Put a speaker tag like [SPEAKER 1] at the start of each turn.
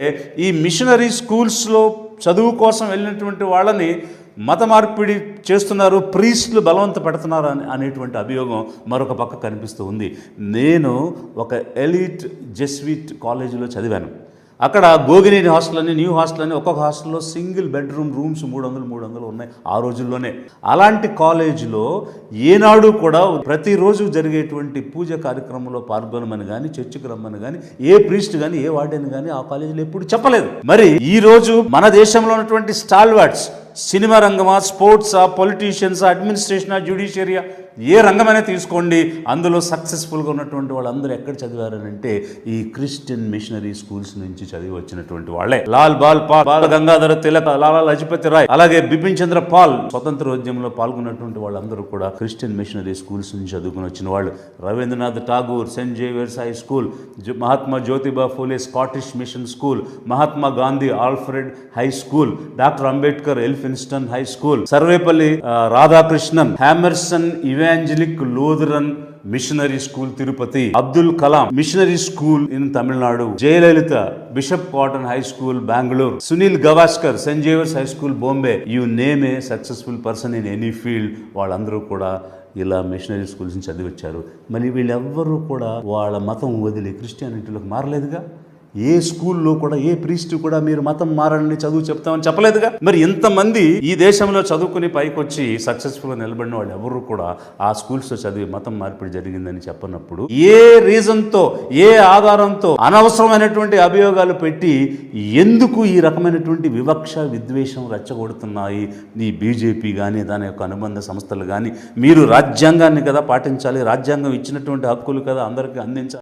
[SPEAKER 1] ఈ మిషనరీ స్కూల్స్లో చదువు కోసం వెళ్ళినటువంటి వాళ్ళని మత మార్పిడి చేస్తున్నారు ప్రీస్టులు బలవంత పెడుతున్నారు అని అనేటువంటి అభియోగం మరొక పక్క కనిపిస్తూ ఉంది. నేను ఒక ఎలీట్ జెస్విట్ కాలేజీలో చదివాను. అక్కడ గోగినేని హాస్టల్ అని న్యూ హాస్టల్ అని ఒక్కొక్క హాస్టల్లో సింగిల్ బెడ్రూమ్ రూమ్స్ మూడు వందలు మూడు వందలు ఉన్నాయి ఆ రోజుల్లోనే. అలాంటి కాలేజీలో ఏనాడు కూడా ప్రతిరోజు జరిగేటువంటి పూజ కార్యక్రమంలో పాల్గొనమని కానీ చర్చికి రమ్మని కానీ ఏ ప్రీస్ట్ కానీ ఏ వార్డెన్ కానీ ఆ కాలేజీలో ఎప్పుడు చెప్పలేదు. మరి ఈ రోజు మన దేశంలో ఉన్నటువంటి స్టాల్వాట్స్ సినిమా రంగమా స్పోర్ట్సా పొలిటీషియన్సా అడ్మినిస్ట్రేషనా జ్యుడిషియరీయా ఏ రంగమైనా తీసుకోండి. అందులో సక్సెస్ఫుల్గా ఉన్నటువంటి వాళ్ళందరూ ఎక్కడ చదివారనంటే ఈ క్రిస్టియన్ మిషనరీ స్కూల్స్ నుంచి చదివి వచ్చినటువంటి వాళ్ళే. లాల్ బాల్ పాల్ బాల గంగాధర తిలక లాలా లజపతి రాయ్ అలాగే బిపిన్ చంద్ర పాల్ స్వతంత్రోద్యమంలో పాల్గొన్నటువంటి వాళ్ళందరూ కూడా క్రిస్టియన్ మిషనరీ స్కూల్స్ నుంచి చదువుకుని వచ్చిన వాళ్ళు. Rabindranath Tagore Saint Xavier's high school Joe- Mahatma Jyotiba Phule Scottish mission school Mahatma Gandhi Alfred high school doctor Ambedkar Elphinstone high school Sarvepalli Radhakrishnan Hamerson Evangelical Lutheran missionary school Tirupati Abdul Kalam missionary school in Tamil Nadu Jayalalithaa Bishop Cotton high school Bengaluru Sunil Gavaskar Saint Xavier's high school Bombay you name a successful person in any field వాళ్ళందరూ కూడా ఇలా machinery schools నుంచి చదివి వచ్చారు మరి వీళ్ళెవ్వరూ కూడా వాళ్ళ మతం వదిలి క్రిస్టియానిటీలోకి మారలేదుగా? ఏ స్కూల్లో కూడా ఏ ప్రీస్ట్ కూడా మీరు మతం మారాలని చదువు చెప్తామని చెప్పలేదుగా? మరి ఇంతమంది ఈ దేశంలో చదువుకుని పైకి వచ్చి సక్సెస్ఫుల్గా నిలబడిన వాళ్ళు ఎవరు కూడా ఆ స్కూల్స్లో చదివి మతం మార్పిడి జరిగిందని చెప్పనప్పుడు ఏ రీజన్తో ఏ ఆధారంతో అనవసరమైనటువంటి అభియోగాలు పెట్టి ఎందుకు ఈ రకమైనటువంటి వివక్ష విద్వేషం రెచ్చగొడుతున్నాయి? ఈ బీజేపీ కానీ దాని యొక్క అనుబంధ సంస్థలు కానీ మీరు రాజ్యాంగాన్ని కదా పాటించాలి రాజ్యాంగం ఇచ్చినటువంటి హక్కులు కదా అందరికీ అందించాలి.